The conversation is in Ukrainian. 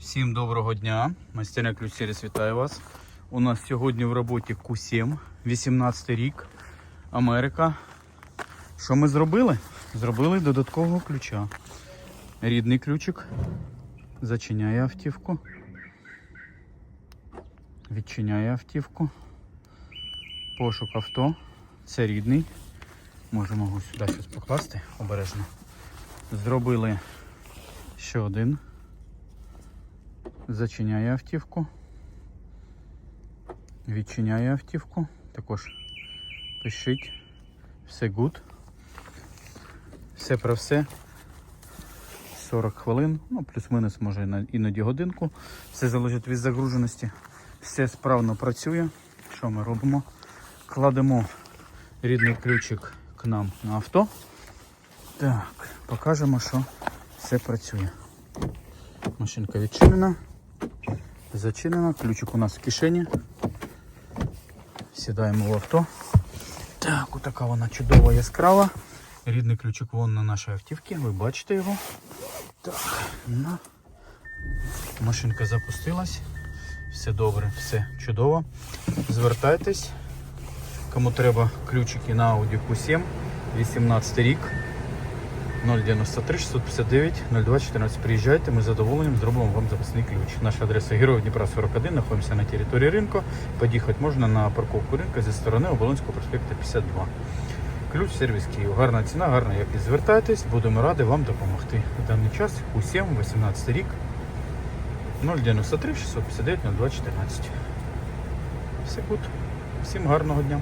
Всім доброго дня. Майстерня Ключ Сервіс вітаю вас. У нас сьогодні в роботі Q7, 18 рік, Америка. Що ми зробили? Зробили додаткового ключа. Рідний ключик. Зачиняє автівку. Відчиняє автівку. Пошук авто. Це рідний. Можемо його сюди щось покласти обережно. Зробили ще один. Зачиняє автівку. Відчиняє автівку. Також пишіть. Все good. Все про все. 40 хвилин, ну плюс-мінус може іноді годинку. Все залежить від загруженості. Все справно працює. Що ми робимо? Кладемо рідний ключик к нам на авто. Так, покажемо, що все працює. Машинка відчинена. Зачинена. Ключик у нас в кишені. Сідаємо в авто. Так, отака вона чудова яскрава. Рідний ключик вон на нашій автівці. Ви бачите його. Так, на. Машинка запустилась. Все добре, все чудово. Звертайтесь. Кому треба ключики на Audi Q7, 18 рік. 093 659 02 14. Приїжджайте, ми з задоволенням зробимо вам запасний ключ. Наша адреса Героїв Дніпра 41, знаходимося на території ринку. Під'їхати можна на парковку ринку зі сторони Оболонського проспекту 52. Ключ сервіс Київ. Гарна ціна, гарна якість. Звертайтесь, будемо раді вам допомогти. В даний час Q7, 18 рік. 093 659 02 14. Все гуд. Всім гарного дня.